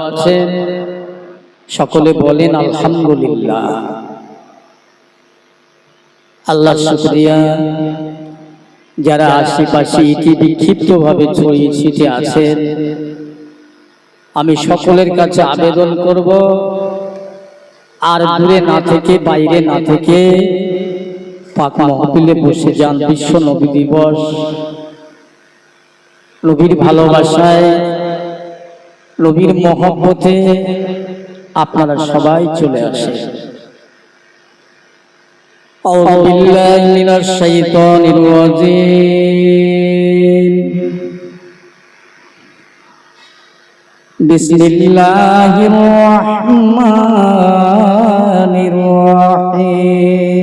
আছেন সকলে বলেন, আলহামদুলিল্লাহ। আল্লাহ শুক্রিয়া। যারা আশেপাশে ইতি বিক্ষিপ্ত ভাবে ছড়িয়ে ছিটে আছেন, আমি সকলের কাছে আবেদন করব, আর দূরে না থেকে, বাইরে না থেকে পাক মহফিলে বসে যান বিশ্ব নবী দিবস। নবীর ভালোবাসায় নবীর মহব্বতে আপনারা সবাই চলে আসে أعوذ بالله من الشيطان الرجيم بسم الله الرحمن الرحيم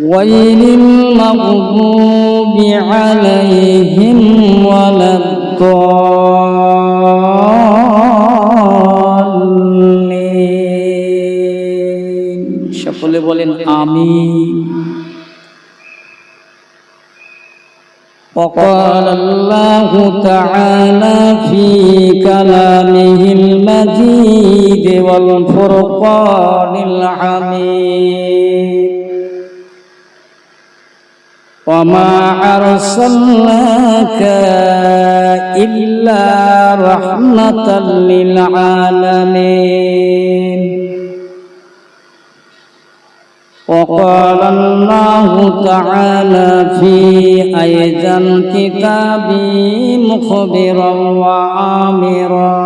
غير المغضوب عليهم ولا الضالين সকলে বলেন আমিন وقال الله تعالى في كلامه المجيد والفرقان الحميد وما أرسلناك إلا رحمة للعالمين وقال الله تعالى في أيضا كتابي مخبرا وآمرا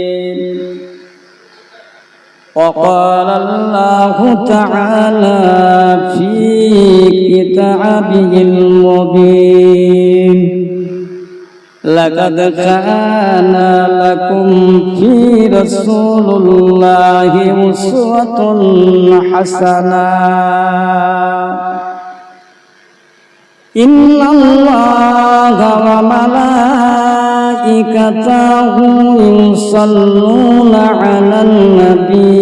وقال الله تعالى في كتابه المبين لقد كان لكم في رسول الله أسوة حسنة إن الله وملائكته يصلون على النبي.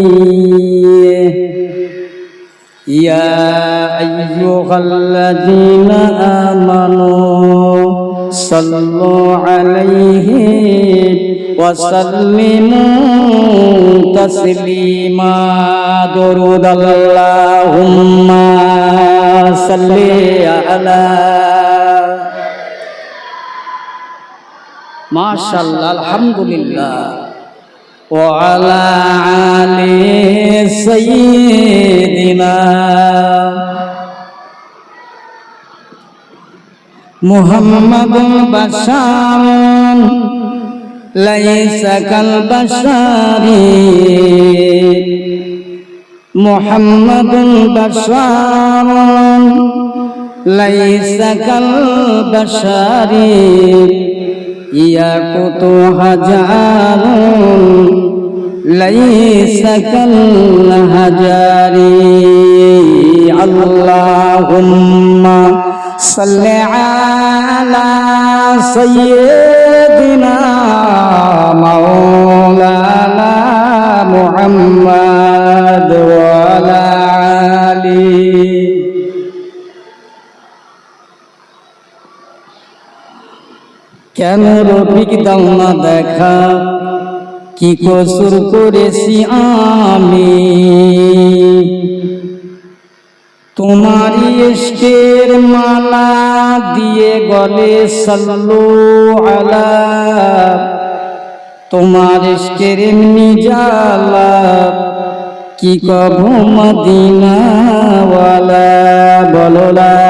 يا أيها الذين آمنوا صلوا عليه وسلموا تسليما. درود اللهم صل على ما شاء الله الحمد لله وعلى آل سيدنا محمد بشار ليس كالبشر محمد بشار ليس كالبشر ইয়া কত হাজার সকল হাজারি। আল্লাহ সাল্লি মোহাম্মদ ওয়ালা আলী। কেন রফিক দাও না দেখা? কি কসুর করেছি আমি? তোমার ইশকের মালা দিয়ে গলে সাল্লু আলা। তোমার ইশকের এমনি জালা কি কভু মদিনাওয়ালা? বলো লা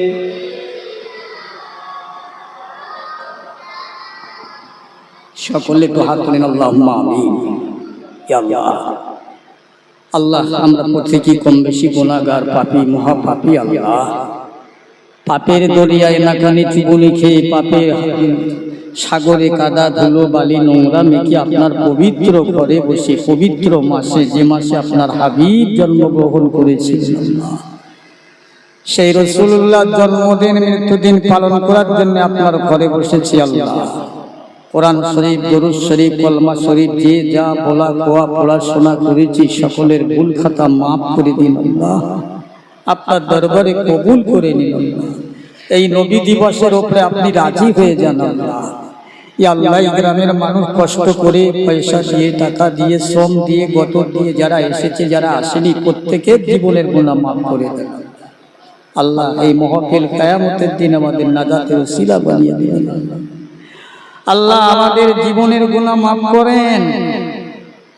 সকলে একটু হাত তুলেন আল্লাহ। আল্লাহ, আমরা প্রত্যেকেই কম বেশি গুণাগার পাপি, মহাপাপি আল্লাহ। পাপের দরিয়ায় নাকানি চুবুনি খেয়ে পাপের সাগরে কাদা, ধুলো, বালি, নোংরা মেখে আপনার পবিত্র ঘরে বসে, পবিত্র মাসে, যে মাসে আপনার হাবিব জন্মগ্রহণ করেছে। সেই রসুল্লাহ জন্মদিন, মৃত্যুদিন পালন করার জন্য আপনার ঘরে বসেছি আল্লাহ। কোরআন শরীফ, দরুদ শরীফ, কলমা শরীফ, যে যা বলা, কোয়া পড়াশোনা করেছি, সকলের ভুল খাতা মাফ করে দিন আল্লাহ। আপনার দরবারে কবুল করে নিন। এই নবী দিবসের ওপরে আপনি রাজি হয়ে যান আল্লাহ। গ্রামের মানুষ কষ্ট করে পয়সা দিয়ে, টাকা দিয়ে, শ্রম দিয়ে, গত দিয়ে যারা এসেছে, যারা আসেনি, প্রত্যেকের জীবনের গুণা মাফ করে দেন আল্লাহ। এই মহফিল কায়ামতের দিন আমাদের নাজাতের শিলা বানিয়ে দিন আল্লাহ আমাদের জীবনের গুণা মাফ করেন।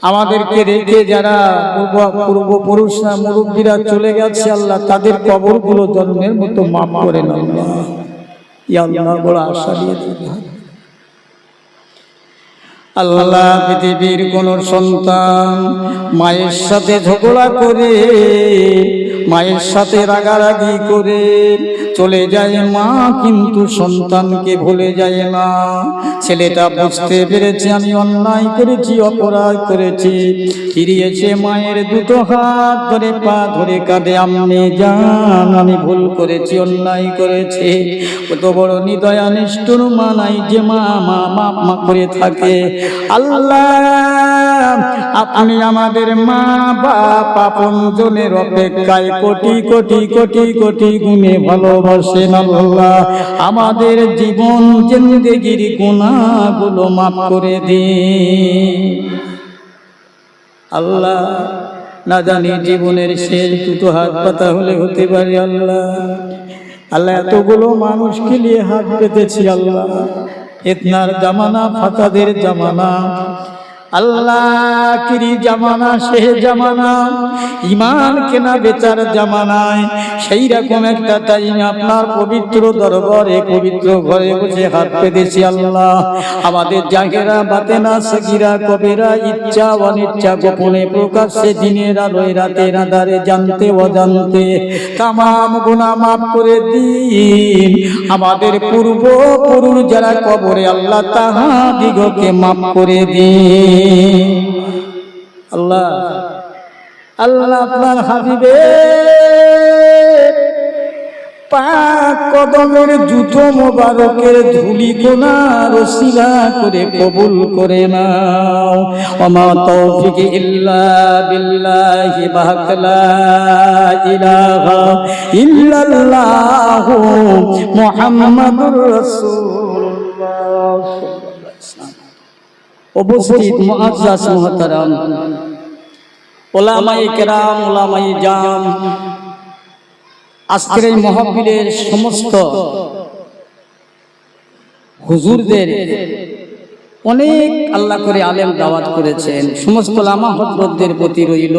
আমাদেরকে রেখে যারা পূর্ব পূর্বপুরুষরা, মুরব্বীরা চলে গেছে, আল্লাহ তাদের কবরগুলো জন্মের মতো মাফ আল্লাহ, বড় আশা আল্লাহ পৃথিবীর কোন সন্তান মায়ের সাথে ঝগড়া করে মায়ের সাথে রাগারাগি করে চলে যায় মা, কিন্তু সন্তানকে ভুলে যায় না ছেলেটা বুঝতে পেরেছে, আমি অন্যায় করেছি, অপরাধ করেছি। ফিরিয়েছে মায়ের দুটো হাত ধরে, পা ধরে কাঁদে আমি জান, আমি ভুল করেছি, অন্যায় করেছি। কত বড় নিদয়া নিষ্ঠুর মানাই যে মা মা মা মা করে থাকে। আল্লাহ, আপনি আমাদের মা বাপ আপন জনের অপেক্ষায় কোটি কোটি কোটি কোটি গুণে ভালোবাসেন আল্লাহ। আমাদের জীবন জিন্দগির গুণাগুলো মাফ করে দিন। আল্লাহ, না জানি জীবনের শেষ দুটো হাত পাতা হলে হতে পারে আল্লাহ। আল্লাহ, এতগুলো মানুষকে নিয়ে হাত পেতেছি আল্লাহ। এতনার জামানা, ফাতাদের জামানা। আল্লাহ কিরি জামানা জামানা। ইমান কেনা বেচার জামানায় সেই রকম একটা আপনার পবিত্র পবিত্র ঘরে বসে পেতেছি আল্লাহ। আমাদের কবেরা, ইচ্ছা, অনিচ্ছা গোপনে প্রকাশ্যে দিনের আলোয়, রাতের আধারে জানতে, অজান্তে তামাম গুণা মাফ করে দিন। আমাদের পূর্ব পুরুষ যারা কবরে, আল্লাহ তাহা দিগকে মাফ করে দিন। আল্লাহ আল্লাহ আপনার হাবিবে পাক কদমের জুতো মোবারকের ধুলি কোনার শিলা করে কবুল করে নাও। ওমা তৌফিক ইল্লা বিল্লাহি বাহকলা ইলাহা ইল্লাল্লাহু মুহাম্মাদুর রাসূলুল্লাহ। উপস্থিত মুআজ্জাজ মুহতারাম। ওলামাই কেরাম ওলামায়ে জাম আজকের এই মহফিলের সমস্ত হুজুরদের অনেক আল্লাহ করে আলেম দাওয়াত করেছেন। সমস্ত লামা হজরতদের প্রতি রইল।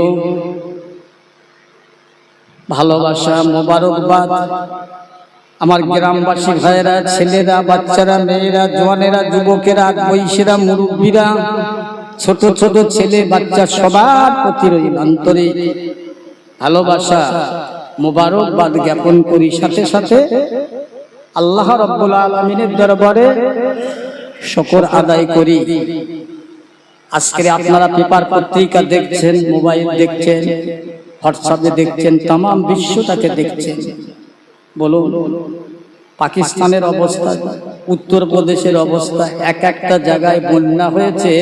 ভালোবাসা মোবারকবাদ। আমার গ্রামবাসী ভাইয়েরা, ছেলেরা, বাচ্চারা, মেয়েরা, জোয়ানেরা, যুবকেরা বৈশেরা মুরব্বীরা, ছোট ছোট ছেলে বাচ্চা সবার প্রতি রইল আন্তরিক ভালোবাসা, মোবারকবাদ জ্ঞাপন করি। সাথে সাথে আল্লাহ রব্বুল আলমিনের দরবারে শকর আদায় করি। আজকে আপনারা পেপার পত্রিকা দেখছেন, মোবাইল দেখছেন, হোয়াটসঅ্যাপে দেখছেন তাম বিশ্বটাকে দেখছেন। বলুন, পাকিস্তানের অবস্থা, উত্তরপ্রদেশের অবস্থা, এক একটা জায়গায় বন্যা হয়েছে,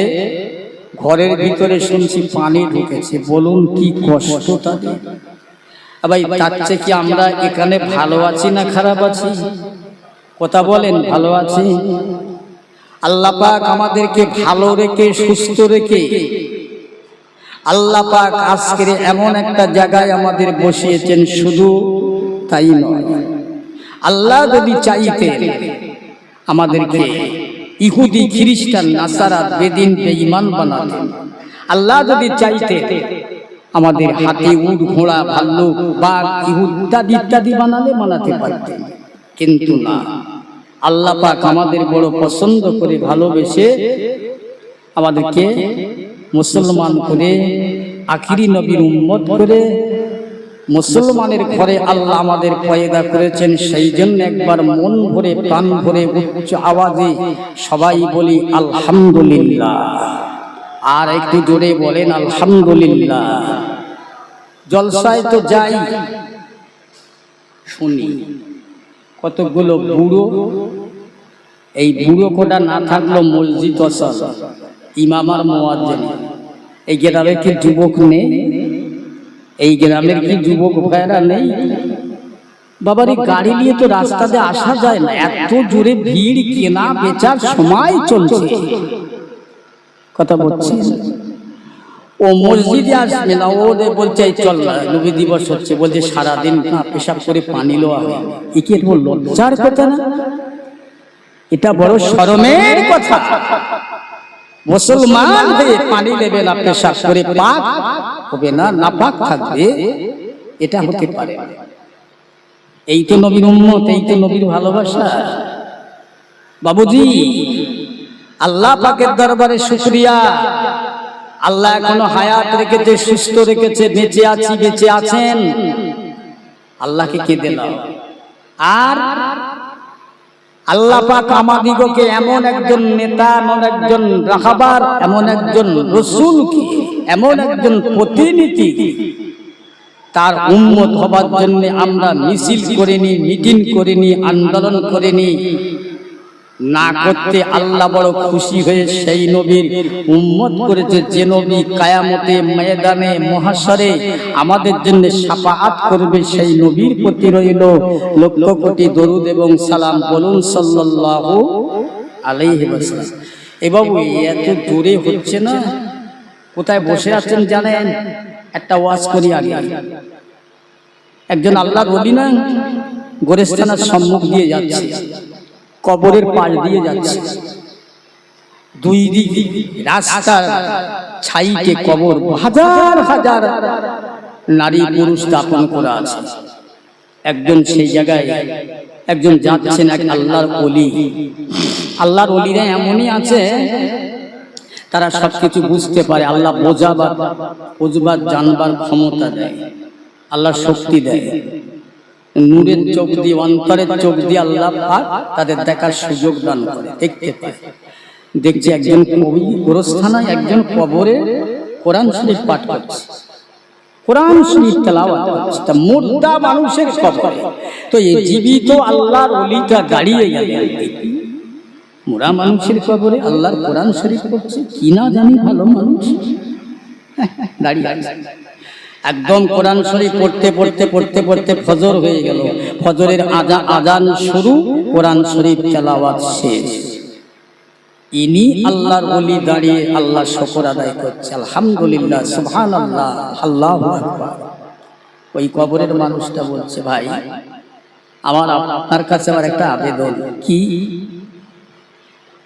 ঘরের ভিতরে শুনছি পানি ঢুকেছে, বলুন কি কষ্ট ভাই, তার কি আমরা এখানে ভালো আছি না খারাপ আছি? কথা বলেন, ভালো আছি? আল্লাহ পাক আমাদেরকে ভালো রেখে, সুস্থ রেখে, আল্লাহ পাক আজকের এমন একটা জায়গায় আমাদের বসিয়েছেন, শুধু তাই নয়। আল্লাহ যদি চাইতেন আমাদেরকে ইহুদি খ্রিস্টান নাসারা বেদিন বেঈমান বানাতেন আল্লাহ যদি চাইতেন আমাদের হাতে উট ঘোড়া ভাল্লুক বাঘ ইহুদ ইত্যাদি ইত্যাদি বানালে বানাতে পারতেন। কিন্তু না। আল্লাহ পাক আমাদের বড় পছন্দ করে ভালোবেসে আমাদেরকে মুসলমান করে আখিরি নবীর উম্মত করে মুসলমানের ঘরে আল্লাহ আমাদের পয়দা করেছেন সেই জন্য একবার মন ভরে, প্রাণ ভরে উচ্চ আওয়াজে সবাই বলি আলহামদুলিল্লাহ। আর একটু জোরে বলেন আলহামদুলিল্লাহ। জলসায় তো যাই, শুনি। কতগুলো বুড়ো, এই বুড়ো কোটা না থাকল মসজিদ অসল। ইমামার মোয়াজ্জেন। এই গ্রামে কি যুবক নেই? এই গ্রামের কি যুবক ভাইরা নেই? বাবার এই গাড়ি নিয়ে তো রাস্তাতে আসা যায় না। এত জোরে ভিড়, কেনা বেচার সময় চলছে। কথা বলছি? ও মসজিদে আসবে না, ও বলছে চল না নবী দিবস হচ্ছে। বলছে, সারাদিন না, পেশাব করে পানি লোয়া হয় একে বলল লজ্জার কথা না? এটা বড় শরমের কথা। মুসলমান হয়ে পানি নেবে না পেশাব করে পাক হবে না, নাপাক থাকবে, এটা হতে পারে। এই তো নবীর উম্মত, এই তো নবীর ভালোবাসা। বাবুজি, আল্লাহ পাকের দরবারে শুক্রিয়া। আল্লাহ এখনও হায়াত রেখেছে, সুস্থ রেখেছে, বেঁচে আছি, বেঁচে আছেন। আল্লাহকে কে দিলাম আর আল্লাহ পাক আমাদিগকে এমন একজন নেতা, এমন একজন রাখাবার, এমন একজন রসুল এমন একজন প্রতিনিধি তার উন্মত হবার জন্য আমরা মিছিল করিনি, মিটিং করিনি, আন্দোলন করিনি। করতে আল্লাহ বড় খুশি হয়ে সেই নবীর উম্মত করেছে যে নবী কায়ামতে ময়দানে মহাশরে আমাদের জন্য সাফাআত করবে সেই নবীর প্রতি রইল লক্ষ কোটি দরুদ এবং সালাম বলুন সাল্লাল্লাহু আলাইহি ওয়াসাল্লাম। এ বাবু এত দূরে হচ্ছে না? কোথায় বসে আছেন জানেন? একটা ওয়াজ করি আগে। একজন আল্লাহর ওলি না? গোরেস্তানার সম্মুখ দিয়ে যাচ্ছে। কবরের পাশ দিয়ে যাচ্ছে। দুই দিক রাস্তার ছাইকে কবর হাজার হাজার নারী পুরুষ স্থাপন করা আছে। একজন সেই জায়গায় একজন যাচ্ছেন এক আল্লাহর অলি আল্লাহর অলিরা এমনই আছে তারা সবকিছু বুঝতে পারে আল্লাহ বোঝাবার বুঝবার জানবার ক্ষমতা দেয়। আল্লাহ শক্তি দেয়। নূরের চোখ দিয়ে, অন্তরের চোখ দিয়ে আল্লাহ পাক তাদের দেখার সুযোগ দান করে। দেখতে পায়। দেখছি একজন কবি গোরস্থানায়, একজন কবরে কোরআন শরীফ পাঠ করছে। কোরআন শরীফ তেলাওয়াত করছে। তা মুর্দা মানুষের কবরে। তো এই জীবিত আল্লাহর অলিটা দাঁড়িয়ে গেল মোরা মানুষের কবরে আল্লাহর কোরআন শরীফ করছে কি না জানি ভালো মানুষ। দাঁড়িয়ে আছে। একদম কোরআন শরীফ পড়তে পড়তে পড়তে পড়তে ফজর হয়ে গেল। ফজরের আজা আজান শুরু কোরআন শরীফ তেলাওয়াত শেষ। ইনি আল্লাহর বলি দাঁড়িয়ে আল্লাহ শকর আদায় করছে। আলহামদুলিল্লাহ সুবহান আল্লাহ আল্লাহ ওই কবরের মানুষটা বলছে ভাই আমার আপনার কাছে আমার একটা আবেদন। কি?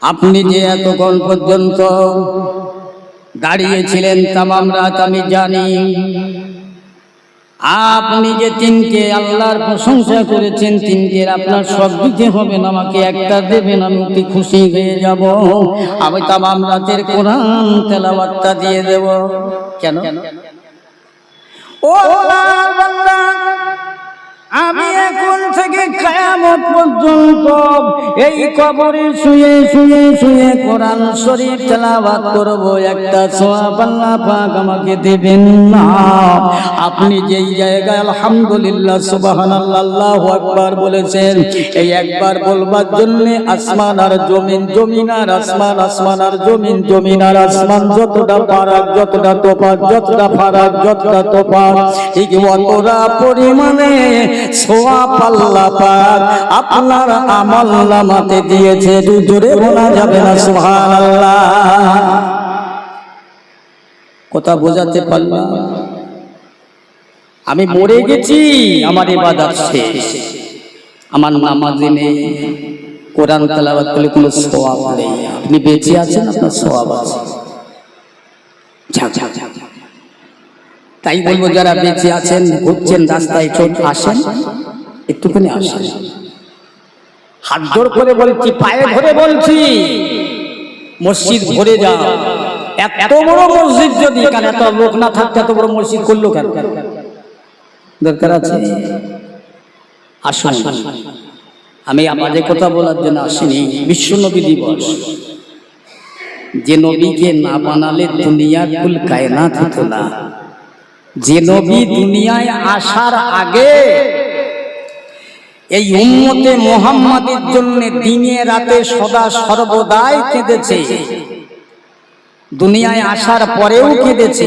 আপনি যে এতক্ষণ পর্যন্ত দাঁড়িয়েছিলেন তামাম রাত, আমি জানি। আপনি যে তিনকে আল্লাহর প্রশংসা করেছেন তিনকে আপনার সব দিতে হবে না, আমাকে একটা দেবেন, আমি অতি খুশি হয়ে যাব। আমি তামাম রাতের কোরআন তেলাবার্তা দিয়ে দেব। কেন? ও আমি এখন থেকে কায়ামত পর্যন্ত এই কবরে শুয়ে শুয়ে শুয়ে কোরআন শরীফ তেলাওয়াত করব। একটা সোয়াব আল্লাহ পাক আমাকে দেবেন না। আপনি যেই জায়গায় আলহামদুলিল্লাহ সুবহানাল্লাহ আল্লাহু আকবার বলেছেন এই একবার বলবার জন্য আসমান আর জমিন জমিন আর আসমান আসমান আর জমিন জমিন আর আসমান যতটা ফারাক যতটা তোফাক যতটা ফারাক যতটা তোফাক ঠিক অতটা পরিমাণে পাক আপনার আমল নামাতে দিয়েছে। যাবে না কথা বোঝাতে পারলাম? আমি মরে গেছি, আমার ইবাদত শেষ। আমার নামাজে নেই। কোরআন তেলাওয়াত করলে কোনো সওয়াব নেই। আপনি বেঁচে আছেন, আপনার সওয়াব আছে। তাই বলব যারা বেঁচে আছেন ঘুরছেন রাস্তায় চোট আসেন একটুখানি আসেন। হাত জোর করে বলছি পায়ে ধরে বলছি মসজিদ ভরে যাও। এত বড় মসজিদ যদি কেন এত লোক না থাকতে এত বড় মসজিদ করল কেন? দরকার আছে। আসুন। আমি আমাদের কথা বলার জন্য আসিনি। বিশ্ব নবী দিবস। যে নবীকে না বানালে দুনিয়ার কুল কায়নাত হতো না। যে নবী দুনিয়ায় আসার আগে এই উম্মতে মোহাম্মদের জন্য দিনে রাতে সদা সর্বদাই কেঁদেছে। দুনিয়ায় আসার পরেও কেঁদেছে।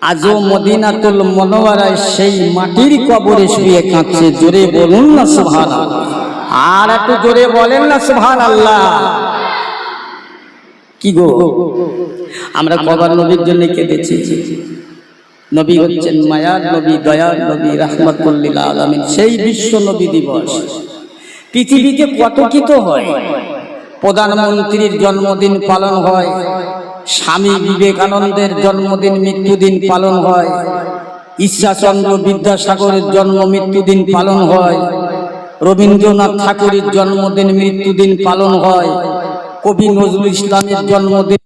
আজও মদিনাতুল মনোয়ারায় সেই মাটির কবরে শুয়ে কাঁদছে। জোরে বলুন না সুহান আর একটু জোরে বলেন না সুহান আল্লাহ কি গো? আমরা কবার নবীর জন্য কেঁদেছি। নবী হচ্ছেন মায়ার নবী, দয়ার নবী, রাহমাতুল্লিল আলামিন। সেই বিশ্ব নবী দিবস। পৃথিবীতে কত কি তো হয়, প্রধানমন্ত্রীর জন্মদিন পালন হয়, স্বামী বিবেকানন্দের জন্মদিন, মৃত্যুদিন পালন হয়, ঈশ্বরচন্দ্র বিদ্যাসাগরের জন্ম, মৃত্যুদিন পালন হয়, রবীন্দ্রনাথ ঠাকুরের জন্মদিন, মৃত্যুদিন পালন হয়, কবি নজরুল ইসলামের জন্মদিন